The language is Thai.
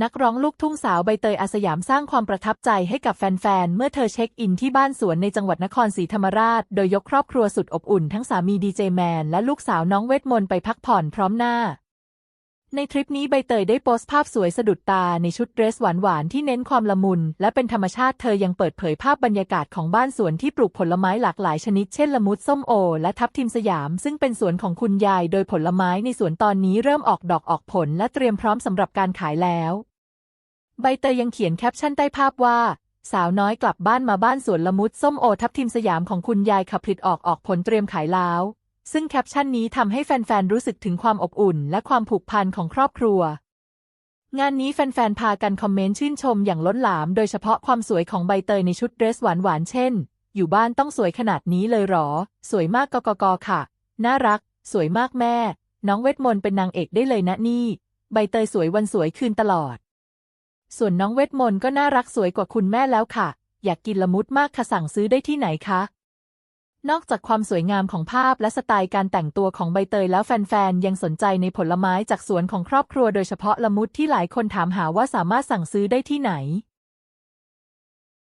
นักร้องลูกทุ่งสาวใบเตยอาสยามสร้างความประทับใจให้กับแฟนๆ เมื่อเธอเช็คอินที่บ้านสวนในจังหวัดนครศรีธรรมราช โดยยกครอบครัวสุดอบอุ่นทั้งสามีดีเจแมนและลูกสาวน้องเวทมนต์ไปพักผ่อนพร้อมหน้า ในทริปนี้ใบเตยได้โพสต์ภาพสวยสะดุดตาในชุดเดรสหวานๆที่เน้นความละมุน และเป็นธรรมชาติเธอยังเปิดเผยภาพบรรยากาศของบ้านสวนที่ปลูกผลไม้หลากหลายชนิดเช่นละมุดส้มโอ และทับทิมสยาม ซึ่งเป็นสวนของคุณยายโดยผลไม้ในสวนตอนนี้เริ่มออกดอกออกผลและเตรียมพร้อมสำหรับการขายแล้ว ใบเตยยังเขียนแคปชั่นใต้ภาพว่าสาวน้อยกลับบ้านมาบ้านสวนละมุดส้มโอทับทิมสยามของคุณยายขับผลิตออกออกผลเตรียมขายแล้ว ซึ่งแคปชั่นนี้ทำให้แฟนๆ รู้สึกถึงความอบอุ่น และความผูกพันของครอบครัว งานนี้แฟนๆ พากันคอมเมนต์ชื่นชมอย่างล้นหลาม โดยเฉพาะความสวยของใบเตยในชุดเดรสหวานๆ เช่น อยู่บ้านต้องสวยขนาดนี้เลยหรอ สวยมากกกกค่ะ น่ารัก สวยมากแม่ น้องเวทมนต์เป็นนางเอกได้เลยนะนี่ ใบเตยสวยวันสวยคืนตลอด ส่วนน้องเวทมนต์ก็น่ารักสวยกว่าคุณแม่แล้วค่ะ อยากกินละมุดมากค่ะสั่งซื้อได้ที่ไหนคะ นอกจากความสวยงามของภาพและสไตล์การแต่งตัวของใบเตยแล้วแฟนๆ ยังสนใจในผลไม้จากสวนของครอบครัวโดยเฉพาะละมุดที่หลายคนถามหาว่าสามารถสั่งซื้อได้ที่ไหน